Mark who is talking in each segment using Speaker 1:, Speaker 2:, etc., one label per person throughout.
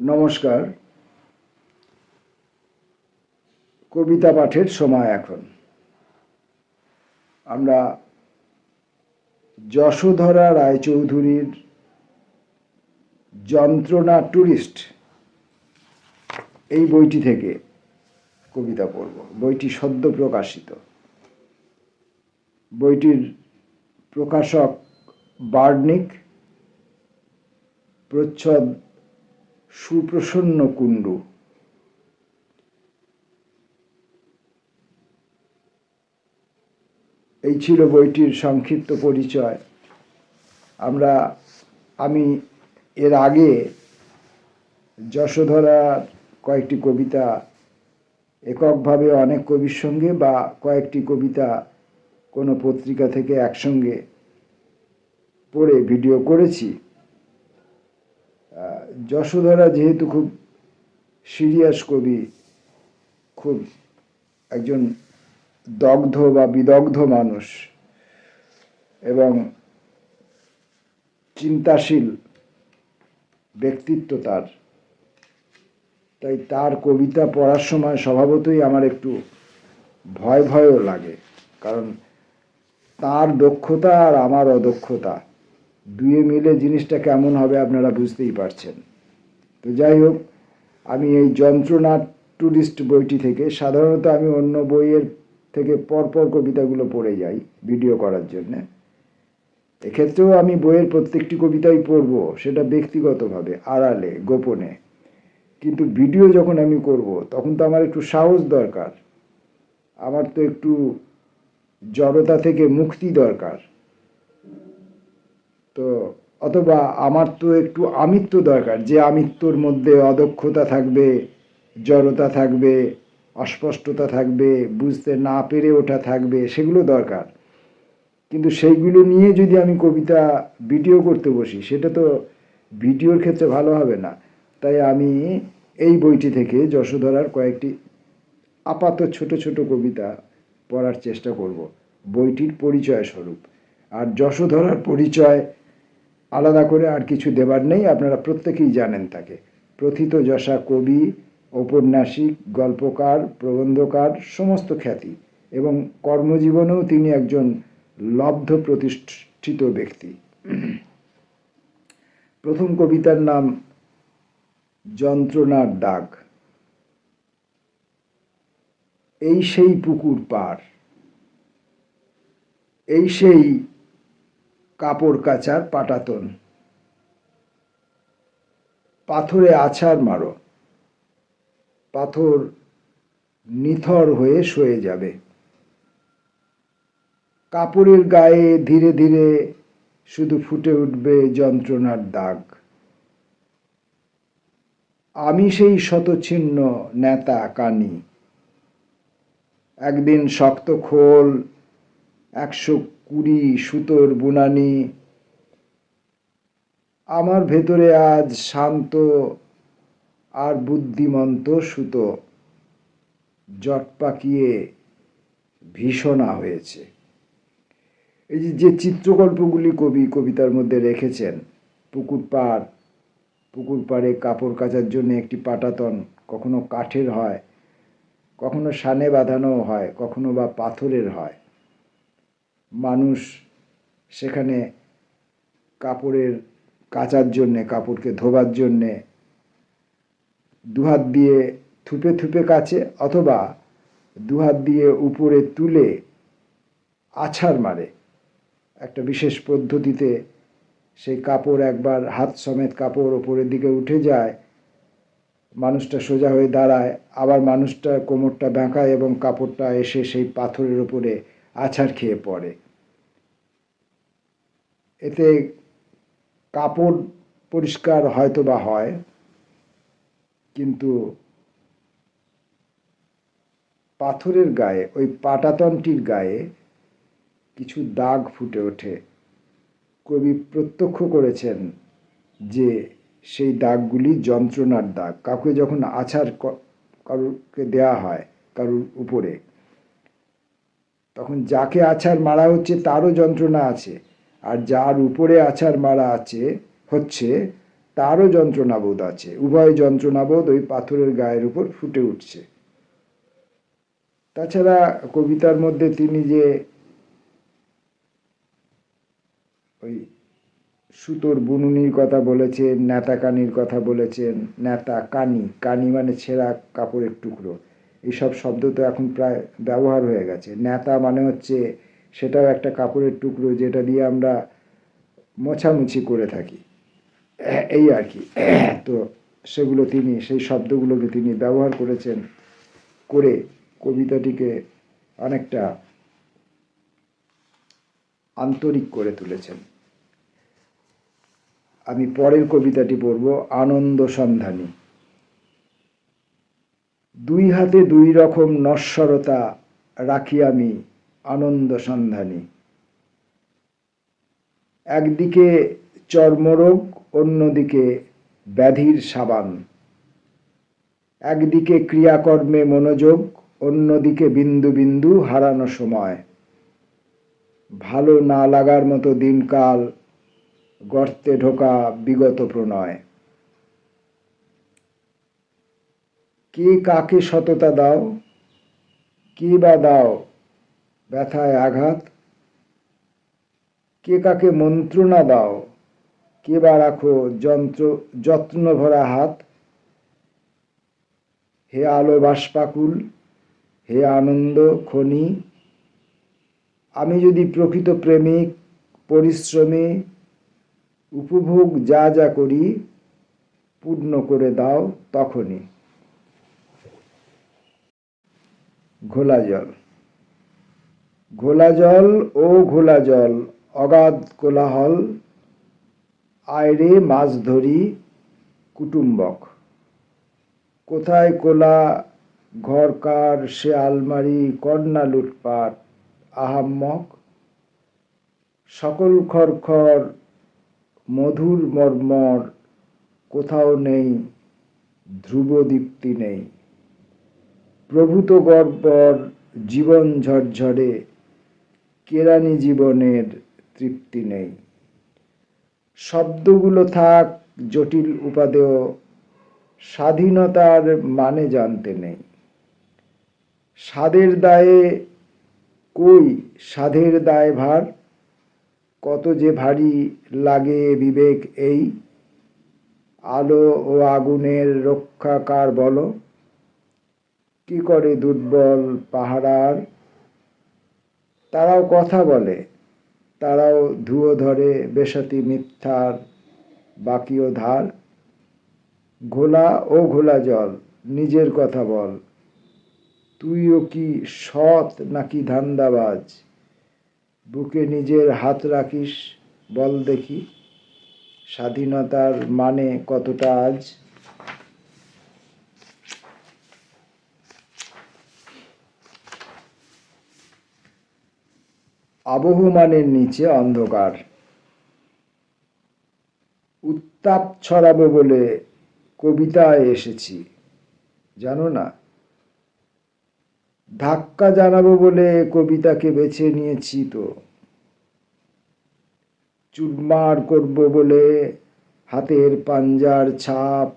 Speaker 1: নমস্কার। কবিতা পাঠের সময় এখন। আমরা যশোধরা রায়চৌধুরীর যন্ত্রণা ট্যুরিস্ট এই বইটি থেকে কবিতা পড়ব। বইটি সদ্য প্রকাশিত। বইটির প্রকাশক বার্নিক প্রচ্ছদ সুপ্রসন্ন কুণ্ডু। এই ছিল বইটির সংক্ষিপ্ত পরিচয়। আমরা, আমি এর আগে যশোধরার কয়েকটি কবিতা, এককভাবে অনেক কবির সঙ্গে বা কয়েকটি কবিতা কোনো পত্রিকা থেকে একসঙ্গে পড়ে ভিডিও করেছি। যশোধরা যেহেতু খুব সিরিয়াস কবি, খুব একজন দগ্ধ বা বিদগ্ধ মানুষ এবং চিন্তাশীল ব্যক্তিত্ব তার, তাই তার কবিতা পড়ার সময় স্বভাবতই আমার একটু ভয় ভয়ও লাগে। কারণ তার দক্ষতা আর আমার অদক্ষতা, দুয়ে মিলে জিনিসটা কেমন হবে আপনারা বুঝতেই পারছেন। তো যাই হোক, আমি এই যন্ত্রণা ট্যুরিস্ট বইটি থেকে, সাধারণত আমি অন্য বইয়ের থেকে পরপর কবিতাগুলো পড়ে যাই ভিডিও করার জন্যে। এক্ষেত্রেও আমি বইয়ের প্রত্যেকটি কবিতাই পড়ব, সেটা ব্যক্তিগতভাবে, আড়ালে, গোপনে। কিন্তু ভিডিও যখন আমি করব, তখন তো আমার একটু সাহস দরকার। আমার তো একটু জড়তা থেকে মুক্তি দরকার। তো অথবা আমার তো একটু আমিত্ব দরকার, যে আমিত্বর মধ্যে অদক্ষতা থাকবে, জড়তা থাকবে, অস্পষ্টতা থাকবে, বুঝতে না পেরে ওঠা থাকবে, সেগুলো দরকার। কিন্তু সেইগুলো নিয়ে যদি আমি কবিতা ভিডিও করতে বসি, সেটা তো ভিডিওর ক্ষেত্রে ভালো হবে না। তাই আমি এই বইটি থেকে যশোধরার কয়েকটি আপাত ছোট ছোট কবিতা পড়ার চেষ্টা করব। বইটির পরিচয় স্বরূপ। আর যশোধরার পরিচয় আলাদা করে আর কিছু দেবার নেই, আপনারা প্রত্যেকেই জানেন তাকে। প্রথিত যশা কবি, ঔপন্যাসিক, গল্পকার, প্রবন্ধকার, সমস্ত খ্যাতি। এবং কর্মজীবনেও তিনি একজন লব্ধ প্রতিষ্ঠিত ব্যক্তি। প্রথম কবিতার নাম যন্ত্রণার দাগ। এই সেই পুকুর পার। এই সেই কাপড় কাচার পাটাতন। পাথরে আছাড় মারো। পাথর নিথর হয়ে সয়ে যাবে। কাপড়ের গায়ে ধীরে ধীরে শুধু ফুটে উঠবে যন্ত্রণার দাগ। আমি সেই শতচ্ছিন্ন নেতা কানি। একদিন শক্ত খোল একশো কুড়ি, সুতোর বুনানি। আমার ভেতরে আজ শান্ত আর বুদ্ধিমন্ত সুতো জট পাকিয়ে ভীষণা হয়েছে। এই যে চিত্রকল্পগুলি কবি কবিতার মধ্যে রেখেছেন, পুকুর পাড়, পুকুর পাড়ে কাপড় কাচার জন্য একটি পাটাতন কখনো কাঠের হয়, কখনো সানে বাঁধানো হয়, কখনো বা পাথরের হয়। মানুষ সেখানে কাপড়ের কাচার জন্যে, কাপড়কে ধোবার জন্যে দুহাত দিয়ে থুপে থুপে কাচে অথবা দুহাত দিয়ে উপরে তুলে আছাড় মারে। একটা বিশেষ পদ্ধতিতে সেই কাপড় একবার হাত সমেত কাপড় ওপরের দিকে উঠে যায়, মানুষটা সোজা হয়ে দাঁড়ায়, আবার মানুষটা কোমরটা বাঁকায় এবং কাপড়টা এসে সেই পাথরের উপরে আছাড় খেয়ে পড়ে। এতে কাপড় পরিষ্কার হয়তো বা হয়, কিন্তু পাথরের গায়ে, ওই পাটাতনটির গায়ে কিছু দাগ ফুটে ওঠে। কবি প্রত্যক্ষ করেছেন যে সেই দাগগুলি যন্ত্রণার দাগ। কাউকে যখন আছাড় ক- কারুরকে দেয়া হয়, কারুর উপরে তখন যাকে আছাড় মারা হচ্ছে তারও যন্ত্রণা আছে, আর যার উপরে আছাড় মারা আছে, হচ্ছে তারও যন্ত্রণাবোধ আছে। উভয় যন্ত্রণাবোধ ওই পাথরের গায়ের উপর ফুটে উঠছে। তাছাড়া কবিতার মধ্যে তিনি যে ওই সুতোর বুনুনির কথা বলেছেন নেতা কানির কথা বলেছেন নেতা কানি কানি মানে ছেঁড়া কাপড়ের টুকরো। এইসব শব্দ তো এখন প্রায় ব্যবহার হয়ে গেছে। নেতা মানে হচ্ছে সেটাও একটা কাপড়ের টুকরো যেটা দিয়ে আমরা মোছামুছি করে থাকি। এই আর কি। তো সেগুলো তিনি, সেই শব্দগুলোকে তিনি ব্যবহার করেছেন করে কবিতাটিকে অনেকটা আন্তরিক করে তুলেছেন। আমি পরের কবিতাটি পড়ব, আনন্দ সন্ধানী। দুই হাতে দুই রকম নশ্বরতা রাখি আমি আনন্দ সন্ধানী। একদিকে চর্মরোগ, অন্যদিকে ব্যাধির সাবান। একদিকে ক্রিয়াকর্মে মনোযোগ, অন্যদিকে বিন্দু বিন্দু হারানো সময়। ভালো না লাগার মতো দিনকাল গর্তে ঢোকা বিগত প্রণয়। কে কাকে সততা দাও? কে বা দাও ব্যথায় আঘাত? কে কাকে মন্ত্রণা দাও? কে বা রাখো যন্ত্র, যত্ন ভরা হাত? হে আলো বাষ্পাকুল, হে আনন্দ খনি, আমি যদি প্রকৃত প্রেমিক, পরিশ্রমে, উপভোগ যা যা করি, পূর্ণ করে দাও তখনই। ঘোলা জল। ঘোলা জল ও ঘোলা জল, অগাধ কোলাহল আয়রে মাছ ধরি কুটুম্বক। কোথায় কোলা, ঘরকার সে আলমারি কন্যা লুটপাট, আহাম্মক। সকল খরখর মধুর মর্মর, কোথাও নেই, ধ্রুবদীপ্তি নেই। প্রভূত গর্বর জীবন ঝরঝরে, কেরানি জীবনের তৃপ্তি নেই। শব্দগুলো থাক, জটিল উপাদেয়, স্বাধীনতার মানে জানতে নেই। স্বাদের দায়ে কই সাধের দায় ভার? কত যে ভারী লাগে বিবেক এই। আলো ও আগুনের রক্ষাকার বলো। কি করে দুর্বল পাহারার? তারাও কথা বলে। তারাও ধুয়ো ধরে বেসাতি মিথ্যার বাকিও ধার। ঘোলা ও ঘোলা জল, নিজের কথা বল। তুইও কি সৎ নাকি ধান্দাবাজ? বুকে নিজের হাত রাখিস, বল দেখি। স্বাধীনতার মানে কতটা আজ? আবহমানের নিচে অন্ধকার। উত্তাপ ছড়াবো বলে কবিতায় এসেছি, জানো না? ধাক্কা জানাব বলে কবিতাকে বেছে নিয়েছি তো। চুরমার করব বলে হাতের পাঞ্জার ছাপ।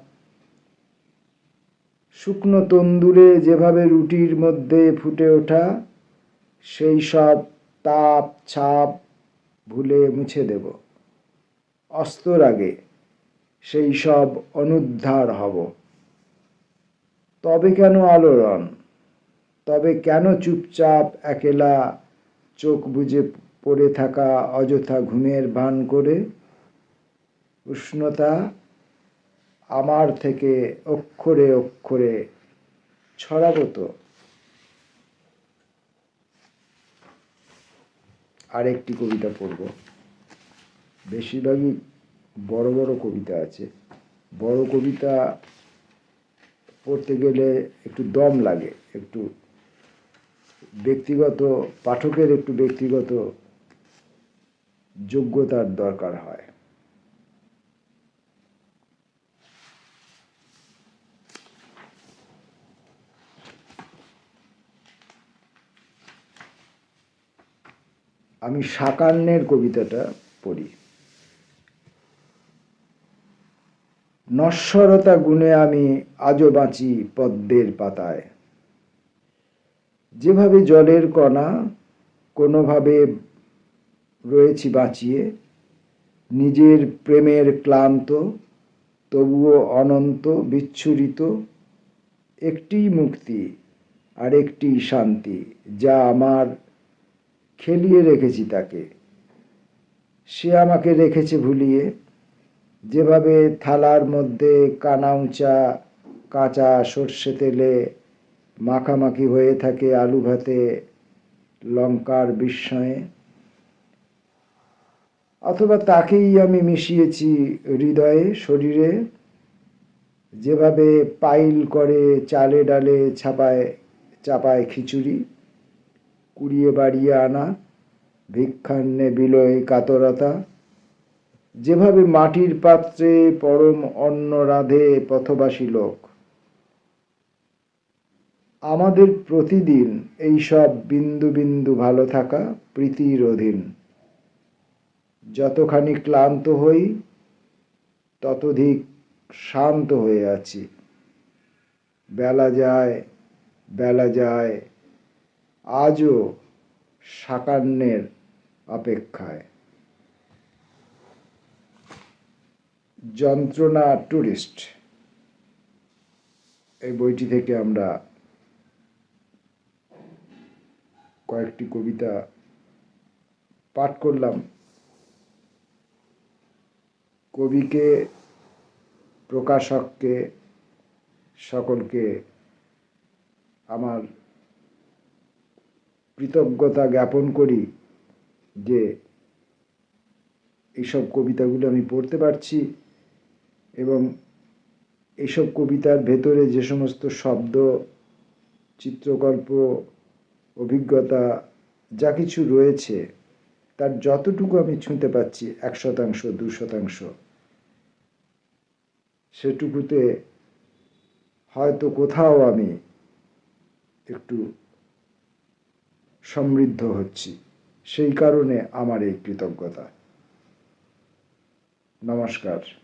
Speaker 1: শুকনো তন্দুরে যেভাবে রুটির মধ্যে ফুটে ওঠা, সেই সব তাপ, ছাপ ভুলে মুছে দেব। অস্তর আগে সেই সব অনুদ্ধার হব। তবে কেন আলোড়ন? তবে কেন চুপচাপ একেলা চোখ বুজে পড়ে থাকা অযথা ঘুমের ভান করে? উষ্ণতা আমার থেকে অক্ষরে অক্ষরে ছড়াবো তো? আরেকটি কবিতা পড়ব। বেশিরভাগই বড় বড় কবিতা আছে। বড় কবিতা পড়তে গেলে একটু দম লাগে, একটু ব্যক্তিগত, পাঠকের একটু ব্যক্তিগত যোগ্যতার দরকার হয়। আমি সাকান্নের কবিতাটা পড়ি। নশ্বরতা গুণে আমি আজও বাঁচি পদ্মের পাতায়। যেভাবে জলের কণা, কোনোভাবে রয়েছি বাঁচিয়ে, নিজের প্রেমের ক্লান্ত, তবুও অনন্ত, বিচ্ছুরিত, একটি মুক্তি আর একটি শান্তি যা আমার খেলিয়ে রেখেছি তাকে। সে আমাকে রেখেছে ভুলিয়ে। যেভাবে থালার মধ্যে কানা উঁচা, কাঁচা সর্ষে তেলে মাখামাখি হয়ে থাকে আলু ভাতে, লঙ্কার বিস্ময়ে, অথবা তাকেই আমি মিশিয়েছি হৃদয়ে, শরীরে, যেভাবে পাইল করে চালে ডালে ছাপায়, চাপায় খিচুড়ি কুড়িয়ে বাড়িয়ে আনা, ভিক্ষান্নে বিলয় কাতরতা। যেভাবে মাটির পাত্রে পরম অন্ন রাধে পথবাসী লোক। আমাদের প্রতিদিন এই সব বিন্দু বিন্দু ভালো থাকা প্রীতির অধীন। যতখানি ক্লান্ত হই, ততধিক শান্ত হয়ে আছি। বেলা যায় বেলা যায় আজও সাকান্নের অপেক্ষায়। যন্ত্রণা টুরিস্ট। এই বইটি থেকে আমরা কয়েকটি কবিতা পাঠ করলাম। কবিকে, প্রকাশককে, সকলকে আমার কৃতজ্ঞতা জ্ঞাপন করি যে এইসব কবিতাগুলো আমি পড়তে পারছি এবং এইসব কবিতার ভেতরে যে সমস্ত শব্দ, চিত্রকল্প, অভিজ্ঞতা, যা কিছু রয়েছে, তার যতটুকু আমি ছুঁতে পাচ্ছি এক শতাংশ, দু শতাংশ, সেটুকুতে হয়তো কোথাও আমি একটু সমৃদ্ধ হচ্ছি। সেই কারণে আমার এই কৃতজ্ঞতা। নমস্কার।